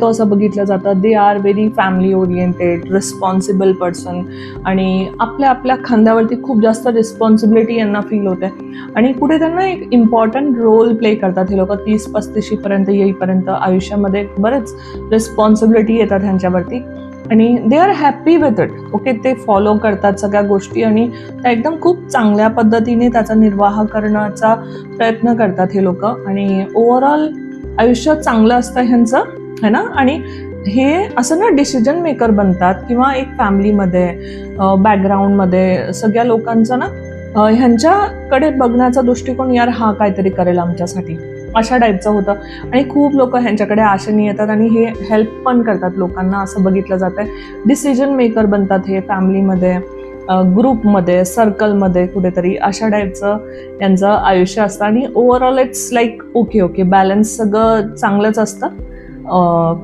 तो असं बघितलं जातं. They are very family oriented responsible person आणि आपल्या आपल्या खांद्यावरती खूप जास्त रिस्पॉन्सिबिलिटी यांना फील होते. आणि पुढे त्यांना एक इम्पॉर्टंट रोल प्ले करतात हे लोक. तीस पस्तीशीपर्यंत येईपर्यंत आयुष्यामध्ये बरंच रिस्पॉन्सिबिलिटी येतात ह्यांच्यावरती. आणि they are happy with it okay ते फॉलो करतात सगळ्या गोष्टी आणि त्या एकदम खूप चांगल्या पद्धतीने त्याचा निर्वाह करण्याचा प्रयत्न करतात हे लोक. आणि ओव्हरऑल आयुष्य चांगलं असतं ह्यांचं. है ना? आणि हे असं ना डिसिजन मेकर बनतात किंवा एक फॅमिलीमध्ये बॅकग्राऊंडमध्ये सगळ्या लोकांचं ना ह्यांच्याकडे बघण्याचा दृष्टिकोन यार हा काहीतरी करेल आमच्यासाठी. अशा टाईपचं होतं. आणि खूप लोक ह्यांच्याकडे आशेने येतात आणि हे हेल्प पण करतात लोकांना असं बघितलं जातं डिसिजन मेकर बनतात हे फॅमिलीमध्ये ग्रुपमध्ये सर्कलमध्ये कुठेतरी अशा टाईपचं यांचं आयुष्य असतं. आणि overall it's like okay okay balance सगळं चांगलंच असतं. 呃